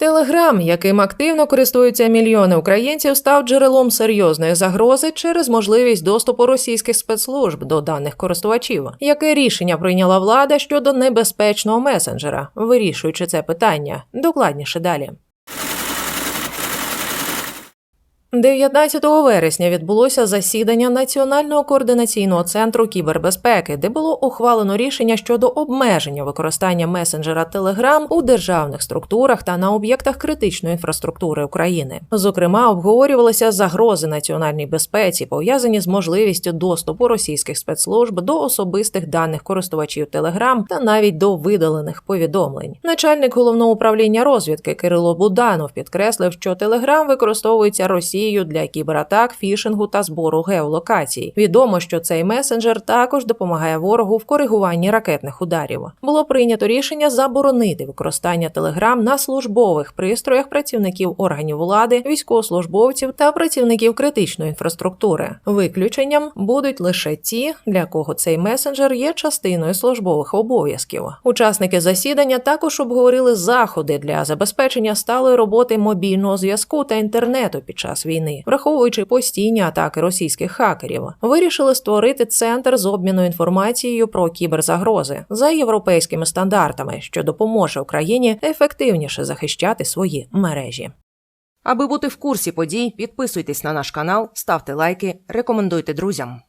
Телеграм, яким активно користуються мільйони українців, став джерелом серйозної загрози через можливість доступу російських спецслужб до даних користувачів. Яке рішення прийняла влада щодо небезпечного месенджера, вирішуючи це питання? Докладніше далі. 19 вересня відбулося засідання Національного координаційного центру кібербезпеки, де було ухвалено рішення щодо обмеження використання месенджера Telegram у державних структурах та на об'єктах критичної інфраструктури України. Зокрема, обговорювалися загрози національній безпеці, пов'язані з можливістю доступу російських спецслужб до особистих даних користувачів Telegram та навіть до видалених повідомлень. Начальник головного управління розвідки Кирило Буданов підкреслив, що Telegram використовується Росією для кібератак, фішингу та збору геолокацій. Відомо, що цей месенджер також допомагає ворогу в коригуванні ракетних ударів. Було прийнято рішення заборонити використання Telegram на службових пристроях працівників органів влади, військовослужбовців та працівників критичної інфраструктури. Виключенням будуть лише ті, для кого цей месенджер є частиною службових обов'язків. Учасники засідання також обговорили заходи для забезпечення сталої роботи мобільного зв'язку та інтернету під час війни, враховуючи постійні атаки російських хакерів. Вирішили створити центр з обміну інформацією про кіберзагрози за європейськими стандартами, що допоможе Україні ефективніше захищати свої мережі. Аби бути в курсі подій, підписуйтесь на наш канал, ставте лайки, рекомендуйте друзям.